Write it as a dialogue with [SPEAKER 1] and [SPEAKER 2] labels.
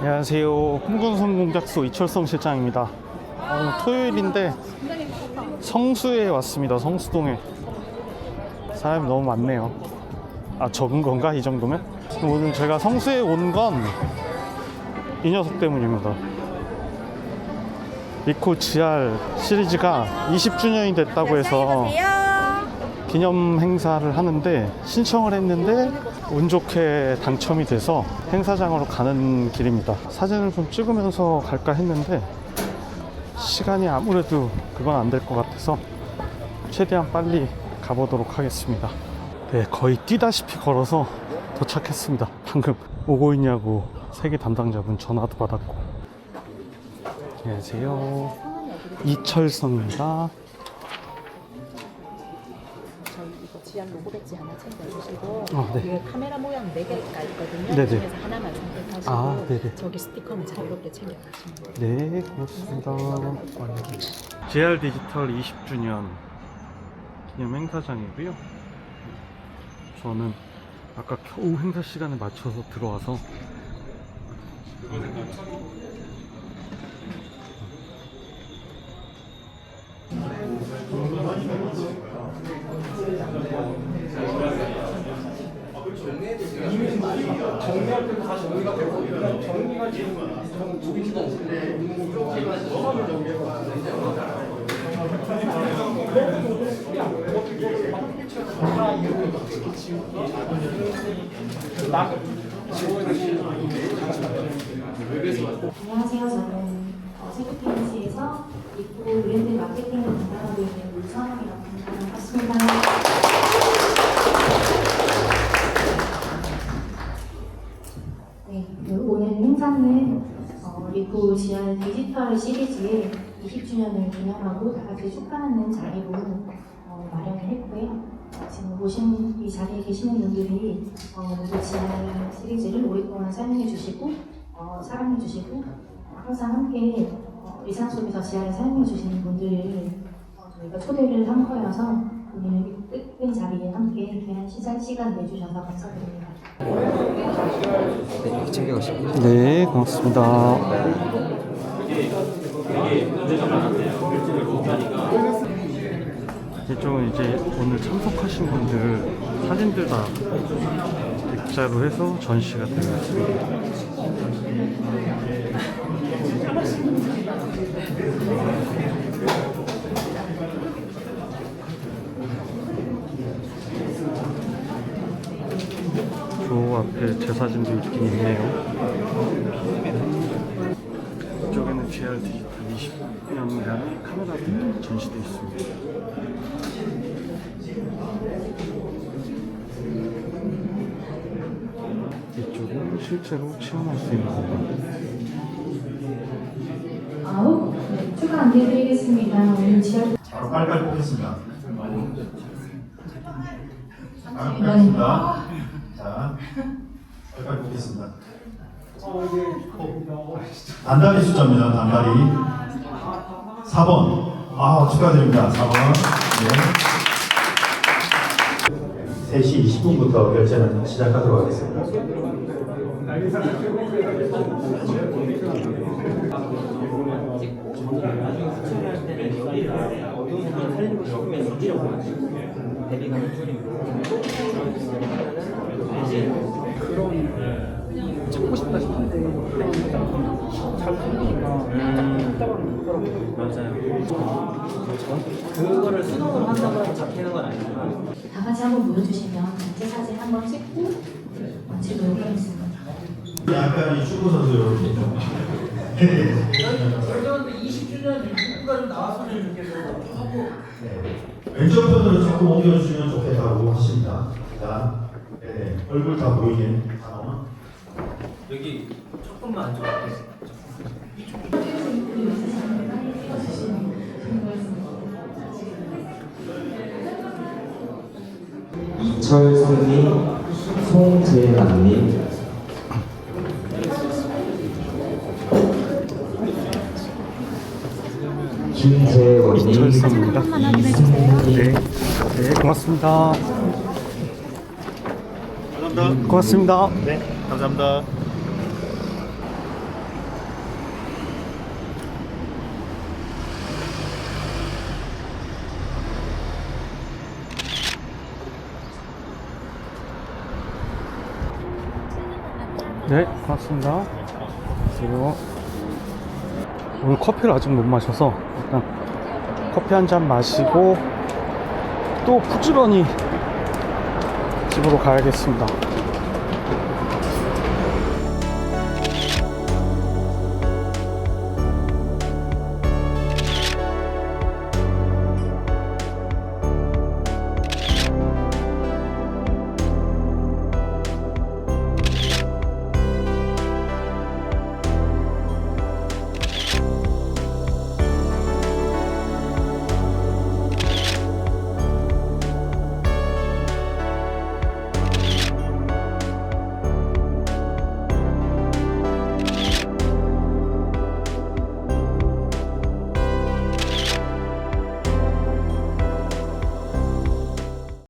[SPEAKER 1] 안녕하세요. 홍군선 공작소 이철성 실장입니다. 오늘 토요일인데 성수에 왔습니다. 성수동에 사람이 너무 많네요. 아 적은 건가 이 정도면? 오늘 제가 성수에 온 건 이 녀석 때문입니다. 리코 GR 시리즈가 20주년이 됐다고 해서 기념 행사를 하는데 신청을 했는데 운 좋게 당첨이 돼서 행사장으로 가는 길입니다. 사진을 좀 찍으면서 갈까 했는데 시간이 아무래도 그건 안 될 것 같아서 최대한 빨리 가보도록 하겠습니다. 네, 거의 뛰다시피 걸어서 도착했습니다. 방금 오고 있냐고 세계 담당자분 전화도 받았고. 안녕하세요. 이철성입니다.
[SPEAKER 2] 지안 로고 배지 하나 챙겨주시고
[SPEAKER 1] 아, 네.
[SPEAKER 2] 위에 카메라 모양 4개가 있거든요.
[SPEAKER 1] 네네.
[SPEAKER 2] 그 중에서 하나만 선택하시고
[SPEAKER 1] 아, 네네.
[SPEAKER 2] 저기 스티커는 자유롭게 챙겨가시면 돼요.
[SPEAKER 1] 네, 고맙습니다. JR 디지털 20주년 기념 행사장이고요. 저는 아까 겨우 행사 시간에 맞춰서 들어와서
[SPEAKER 3] 안녕하세요. 저는 어, 세부텐시에서 입구 브랜드 마케팅을 담당하고 있는 문선영이라고 합니다. 반갑습니다. 네, 그 오늘 행사는 지안 디지털 시리즈의 20주년을 기념하고 다 같이 축하하는 자리로 어, 마련을 했고요. 어, 지금 보신 이 자리에 계시는 분들이 어, 리쿠 지안 시리즈를 오랫동안 사랑해 주시고 어, 사랑해 주시고 어, 항상 함께 어, 일상 속에서 지하를 사용해 주시는 분들을 어, 저희가 초대를 한 거여서 오늘 뜻된 자리에 함께 귀한 시작 시간 내주셔서 감사드립니다.
[SPEAKER 4] 네, 챙겨가시고
[SPEAKER 1] 네, 고맙습니다. 이쪽은 이제 오늘 참석하신 분들 사진들 다 액자로 해서 전시가 되어 있습니다. 저 앞에 제 사진도 있긴 있네요. 이쪽에는 GR 디지털 20년간의 카메라도 전시되어 있습니다. 이쪽은 실제로 체험할 수 있는 공간.
[SPEAKER 3] 아홉 네, 추가 안내드리겠습니다. 오늘 지하
[SPEAKER 5] 바로 빨리빨리 뽑겠습니다. 아, 뽑겠습니다. 자, 빨리빨리 뽑겠습니다. 단다리 숫자입니다. 단다리. 4번. 아, 축하드립니다. 4번. 네. 3시 20분부터 결제는 시작하도록 하겠습니다.
[SPEAKER 4] 찾고 싶다 싶은데 잘 모르니까 맞아요. 그거를 수동으로 한다고 해서 잡히는 건 아니지만
[SPEAKER 3] 다 같이 한번 모여주시면 단체 사진 한번 찍고 마치도록 하겠습니다.
[SPEAKER 5] 약간 이 축구 선수 이렇게 좀. 네.
[SPEAKER 4] 그런데 20주년 유튜브가 좀 나왔으면 좋겠어요.
[SPEAKER 5] 왼쪽 편으로 조금 옮겨주시면 좋겠다고 하십니다. 자, 네, 얼굴 다 보이게.
[SPEAKER 4] 여기 조금만 앉아볼게요.
[SPEAKER 6] 이철성님, 송재란님, 김재원님,
[SPEAKER 1] 이철성입니다. 네, 네, 고맙습니다.
[SPEAKER 5] 감사합니다.
[SPEAKER 1] 고맙습니다.
[SPEAKER 5] 네, 감사합니다.
[SPEAKER 1] 네, 고맙습니다. 그리고 오늘 커피를 아직 못 마셔서 일단 커피 한 잔 마시고 또 부지런히 집으로 가야겠습니다.